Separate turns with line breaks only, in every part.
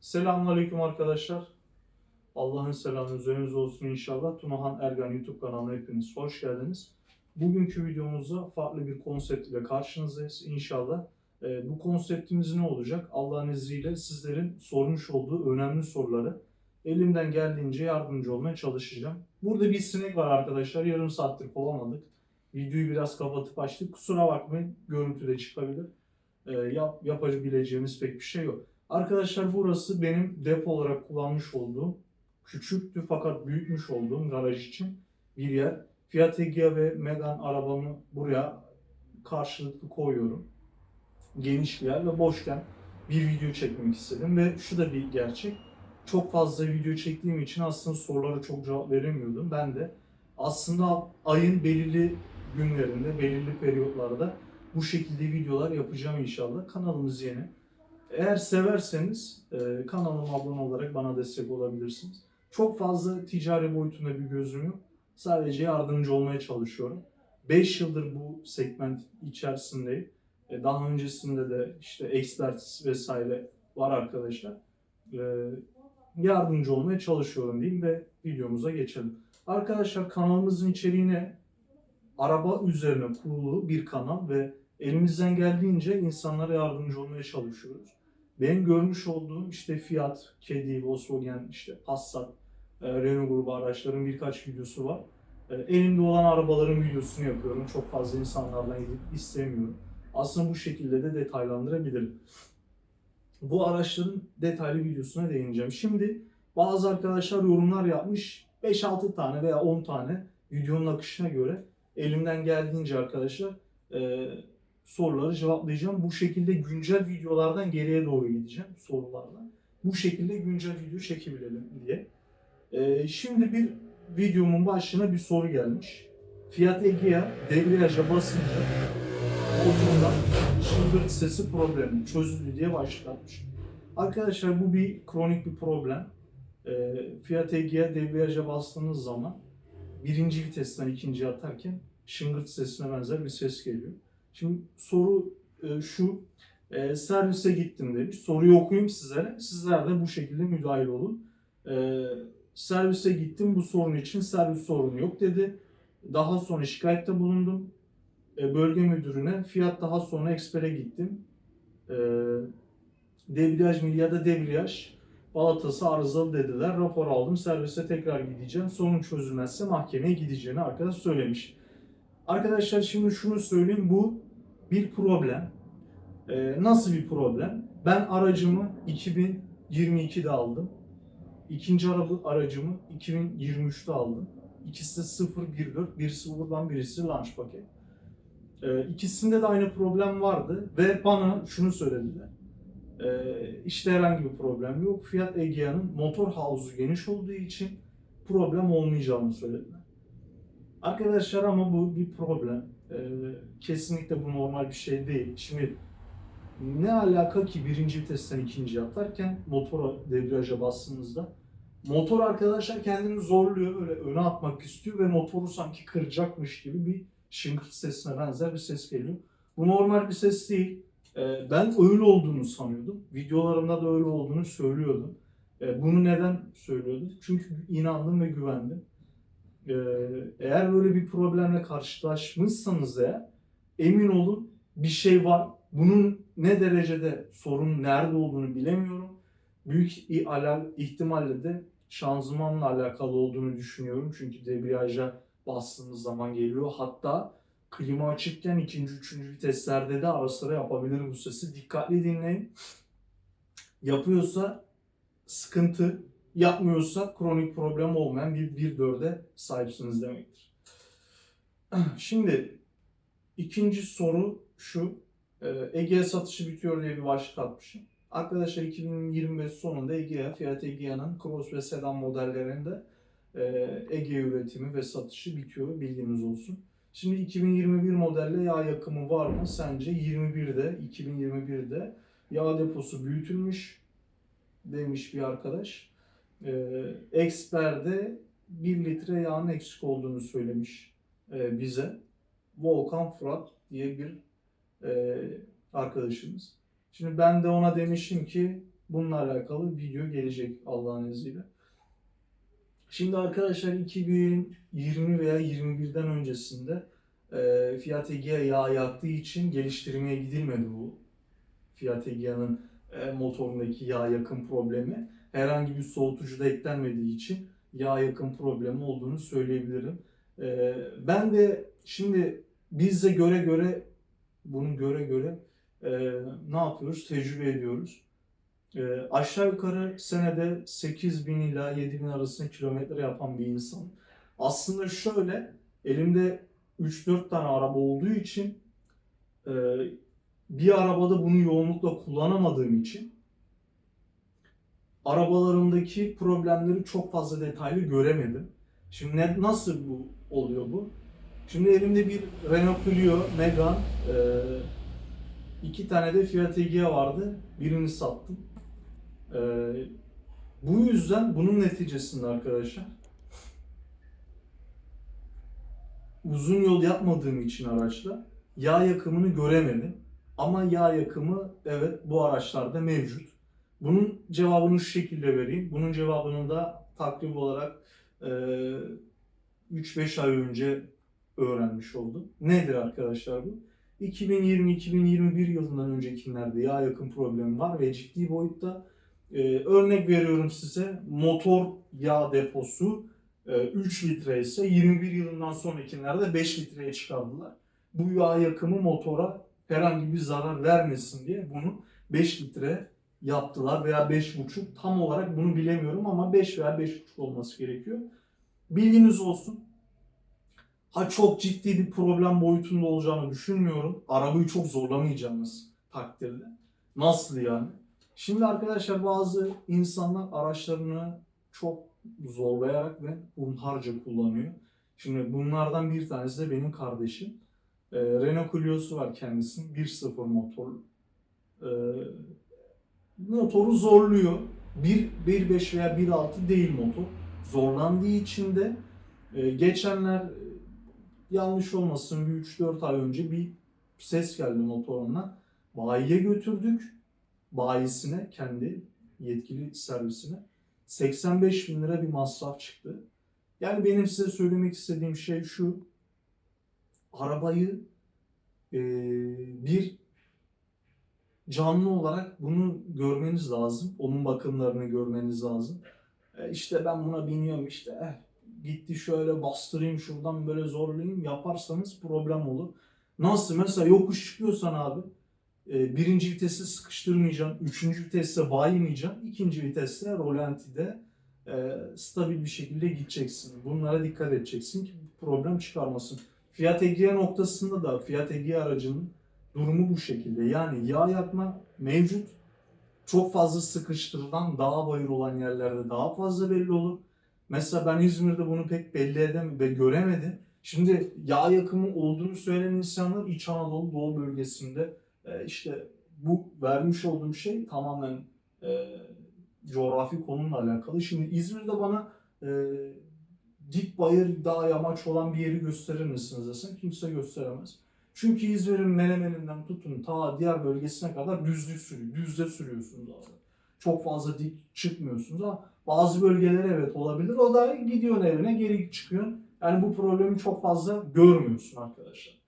Selamünaleyküm arkadaşlar. Allah'ın selamı üzerinize olsun inşallah. Tunahan Ergan YouTube kanalına hepiniz hoş geldiniz. Bugünkü videomuzda farklı bir konsept ile karşınızdayız inşallah. Ee, bu konseptimiz ne olacak? Allah'ın izniyle sizlerin sormuş olduğu önemli soruları elimden geldiğince yardımcı olmaya çalışacağım. Burada bir sinek var arkadaşlar. Yarım saattir kovamadık. Videoyu biraz kapatıp açtık. Kusura bakmayın görüntüde çıkabilir. Ee, yap, yapabileceğimiz pek bir şey yok. Arkadaşlar burası benim depo olarak kullanmış olduğum, küçüktü fakat büyütmüş olduğum garaj için bir yer. Fiat Egea ve Megane arabamı buraya karşılıklı koyuyorum. Geniş bir yer ve boşken bir video çekmek istedim ve şu da bir gerçek. Çok fazla video çektiğim için aslında sorulara çok cevap veremiyordum. Ben de aslında ayın belirli günlerinde, belirli periyotlarda bu şekilde videolar yapacağım inşallah. Kanalımız yeni. Eğer severseniz e, kanalıma abone olarak bana destek olabilirsiniz. Çok fazla ticari boyutunda bir gözüm yok. Sadece yardımcı olmaya çalışıyorum. 5 yıldır bu segment içerisindeyim. E, daha öncesinde de işte expertise vesaire var arkadaşlar. E, yardımcı olmaya çalışıyorum diyeyim ve videomuza geçelim. Arkadaşlar kanalımızın içeriğine araba üzerine kurulu bir kanal ve elimizden geldiğince insanlara yardımcı olmaya çalışıyoruz. Benim görmüş olduğum işte Fiat, Kedi, Volkswagen, işte Passat, e, Renault grubu araçların birkaç videosu var. E, Elimde olan arabaların videosunu yapıyorum. Çok fazla insanlardan gidip istemiyorum. Aslında bu şekilde de detaylandırabilirim. Bu araçların detaylı videosuna değineceğim. Şimdi bazı arkadaşlar yorumlar yapmış. 5-6 tane veya 10 tane videonun akışına göre elimden geldiğince arkadaşlar e, soruları cevaplayacağım. Bu şekilde güncel videolardan geriye doğru gideceğim sorulardan. Bu şekilde güncel video çekebilelim diye. Ee, şimdi bir videomun başına bir soru gelmiş. Fiat Egea debriyaja basınca olduğunda şıngırt sesi problemi çözüldü diye başlatmış. Arkadaşlar bu bir kronik bir problem. Ee, Fiat Egea debriyaja bastığınız zaman birinci vitesten ikinciye atarken şıngırt sesine benzer bir ses geliyor. Şimdi soru e, şu, e, servise gittim demiş. Soruyu okuyayım sizlere. Sizler de bu şekilde müdahil olun. E, servise gittim bu sorun için servis sorunu yok dedi. Daha sonra şikayette bulundum. E, bölge müdürüne fiyat daha sonra ekspere gittim. E, debriyaj mı ya da debriyaj balatası arızalı dediler. Rapor aldım. Servise tekrar gideceğim. Sorun çözülmezse mahkemeye gideceğini arkadaş söylemiş. Arkadaşlar şimdi şunu söyleyeyim. Bu bir problem. Ee, nasıl bir problem? Ben aracımı 2022'de aldım. İkinci araba aracımı 2023'te aldım. İkisi de 014, birisi buradan birisi launch paket. Ee, ikisinde de aynı problem vardı ve bana şunu söylediler. Ee, işte herhangi bir problem yok. Fiat Egea'nın motor havuzu geniş olduğu için problem olmayacağını söylediler. Arkadaşlar ama bu bir problem. Ee, kesinlikle bu normal bir şey değil. Şimdi ne alaka ki birinci vitesten ikinciye atarken motora debriyaja bastığınızda motor arkadaşlar kendini zorluyor böyle öne atmak istiyor ve motoru sanki kıracakmış gibi bir şıngırt sesine benzer bir ses geliyor. Bu normal bir ses değil. Ee, ben öyle olduğunu sanıyordum. Videolarımda da öyle olduğunu söylüyordum. Ee, bunu neden söylüyordum? Çünkü inandım ve güvendim. Ee, eğer böyle bir problemle karşılaşmışsanız eğer emin olun bir şey var. Bunun ne derecede sorun nerede olduğunu bilemiyorum. Büyük ihtimalle de şanzımanla alakalı olduğunu düşünüyorum. Çünkü debriyaja bastığınız zaman geliyor. Hatta klima açıkken ikinci, üçüncü viteslerde de ara sıra yapabilir bu sesi. Dikkatli dinleyin. Yapıyorsa sıkıntı, yapmıyorsa kronik problem olmayan bir 1.4'e sahipsiniz demektir. Şimdi ikinci soru şu. Ee, Egea satışı bitiyor diye bir başlık atmışım. Arkadaşlar 2025 sonunda Egea, Fiat Egea'nın Cross ve Sedan modellerinde e, Egea üretimi ve satışı bitiyor bilginiz olsun. Şimdi 2021 modelle yağ yakımı var mı? Sence 21'de, 2021'de yağ deposu büyütülmüş demiş bir arkadaş. Ee, Expert'de 1 litre yağın eksik olduğunu söylemiş e, bize. Volkan Fırat diye bir e, arkadaşımız. Şimdi ben de ona demişim ki Bununla alakalı video gelecek Allah'ın izniyle. Şimdi arkadaşlar 2020 veya 21'den öncesinde e, Fiat Egea yağ yaktığı için geliştirmeye gidilmedi bu. Fiat Egea'nın e, motorundaki yağ yakın problemi. Herhangi bir soğutucu da eklenmediği için yağ yakın problemi olduğunu söyleyebilirim. E, ben de şimdi bizde göre göre bunu göre göre e, ne yapıyoruz? Tecrübe ediyoruz. E, aşağı yukarı senede 8000 ila 7000 arasında kilometre yapan bir insan. Aslında şöyle elimde 3-4 tane araba olduğu için e, bir arabada bunu yoğunlukla kullanamadığım için arabalarımdaki problemleri çok fazla detaylı göremedim. Şimdi ne, nasıl bu oluyor bu? Şimdi elimde bir Renault Clio Megane, e, iki tane de Fiat Egea vardı. Birini sattım. E, bu yüzden bunun neticesinde arkadaşlar uzun yol yapmadığım için araçla yağ yakımını göremedim. Ama yağ yakımı evet bu araçlarda mevcut. Bunun cevabını şu şekilde vereyim. Bunun cevabını da takip olarak e, 3-5 ay önce öğrenmiş oldum. Nedir arkadaşlar bu? 2020-2021 yılından öncekilerde yağ yakım problemi var ve ciddi boyutta e, örnek veriyorum size motor yağ deposu e, 3 litre ise 21 yılından sonrakilerde 5 litreye çıkardılar. Bu yağ yakımı motora herhangi bir zarar vermesin diye bunu 5 litre yaptılar veya 5,5 tam olarak bunu bilemiyorum ama 5 veya 5,5 olması gerekiyor. Bilginiz olsun. Ha çok ciddi bir problem boyutunda olacağını düşünmüyorum. Arabayı çok zorlamayacağımız takdirde. Nasıl yani? Şimdi arkadaşlar bazı insanlar araçlarını çok zorlayarak ve hunharca kullanıyor. Şimdi bunlardan bir tanesi de benim kardeşim. Ee, Renault Clio'su var kendisinin. 1.0 motorlu. Ee, motoru zorluyor. 1.5 veya 1.6 değil motor. Zorlandığı için de e, geçenler e, yanlış olmasın bir 3-4 ay önce bir ses geldi motoruna. Bayiye götürdük. Bayisine, kendi yetkili servisine. 85 bin lira bir masraf çıktı. Yani benim size söylemek istediğim şey şu. Arabayı e, bir canlı olarak bunu görmeniz lazım. Onun bakımlarını görmeniz lazım. E, işte ben buna biniyorum işte eh, gitti şöyle bastırayım şuradan böyle zorlayayım yaparsanız problem olur. Nasıl? Mesela yokuş çıkıyorsan abi e, birinci vitesi sıkıştırmayacaksın, üçüncü viteste baymayacaksın, ikinci viteste rolantide e, stabil bir şekilde gideceksin. Bunlara dikkat edeceksin ki problem çıkarmasın. Fiat Egea noktasında da Fiat Egea aracının durumu bu şekilde. Yani yağ yakma mevcut. Çok fazla sıkıştırılan, dağ bayır olan yerlerde daha fazla belli olur. Mesela ben İzmir'de bunu pek belli edem ve göremedim. Şimdi yağ yakımı olduğunu söyleyen insanlar İç Anadolu Doğu bölgesinde e, işte bu vermiş olduğum şey tamamen e, coğrafi konumla alakalı. Şimdi İzmir'de bana e, dik bayır, dağ, yamaç olan bir yeri gösterir misiniz desen kimse gösteremez. Çünkü İzmir'in Menemen'inden tutun ta diğer bölgesine kadar düzlük sürüyor. Düzde sürüyorsunuz abi. Çok fazla dik çıkmıyorsunuz ama bazı bölgelere evet olabilir. O da gidiyorsun evine geri çıkıyorsun. Yani bu problemi çok fazla görmüyorsun arkadaşlar.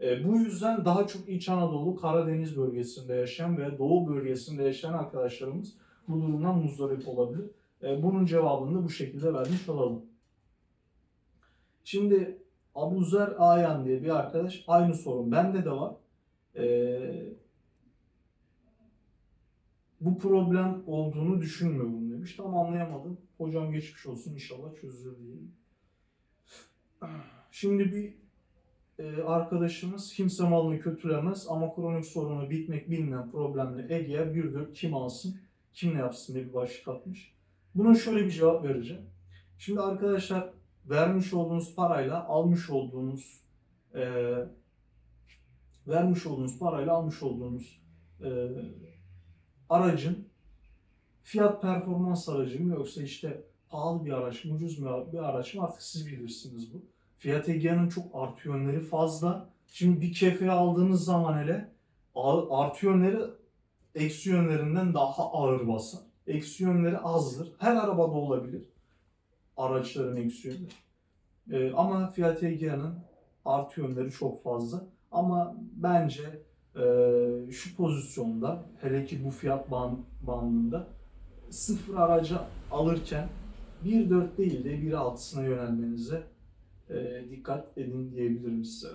E, bu yüzden daha çok İç Anadolu, Karadeniz bölgesinde yaşayan ve Doğu bölgesinde yaşayan arkadaşlarımız bu durumdan muzdarip olabilir. E, bunun cevabını da bu şekilde vermiş olalım. Şimdi Abuzer Ayan diye bir arkadaş aynı sorun bende de var. E, bu problem olduğunu düşünmüyorum demiş. Tam anlayamadım. Hocam geçmiş olsun inşallah çözülür diyelim. Şimdi bir e, arkadaşımız kimse malını kötülemez ama kronik sorunu bitmek bilmeyen problemli Ege'ye bir dört kim alsın, kim ne yapsın diye bir başlık atmış. Buna şöyle bir cevap vereceğim. Şimdi arkadaşlar vermiş olduğunuz parayla almış olduğunuz e, vermiş olduğunuz parayla almış olduğunuz e, aracın fiyat performans aracı mı yoksa işte pahalı bir araç mı ucuz bir araç mı artık siz bilirsiniz bu. Fiyat Egea'nın çok artı yönleri fazla. Şimdi bir kefe aldığınız zaman hele artı yönleri eksi yönlerinden daha ağır basar. Eksi yönleri azdır. Her arabada olabilir. Araçların eksi yönleri. Ee, ama Fiat Egea'nın artı yönleri çok fazla. Ama bence e, şu pozisyonda hele ki bu fiyat ban- bandında sıfır aracı alırken 1.4 değil de 1.6'sına yönelmenize e, dikkat edin diyebilirim size.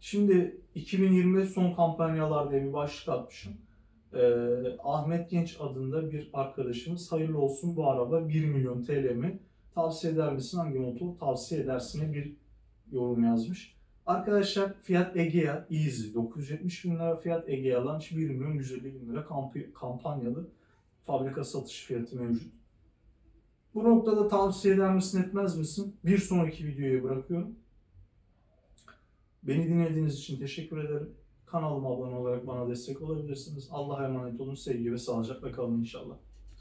Şimdi 2025 son kampanyalar diye bir başlık atmışım. Ee, Ahmet Genç adında bir arkadaşımız hayırlı olsun bu araba 1 milyon TL mi? Tavsiye eder misin? Hangi motor tavsiye edersine bir yorum yazmış. Arkadaşlar Fiat Egea Easy 970 bin lira Fiat Egea Launch 1 milyon 150 bin lira kamp- kampanyalı fabrika satış fiyatı mevcut. Bu noktada tavsiye eder misin etmez misin? Bir sonraki videoya bırakıyorum. Beni dinlediğiniz için teşekkür ederim. Kanalıma abone olarak bana destek olabilirsiniz. Allah'a emanet olun. Sevgi ve sağlıcakla kalın inşallah.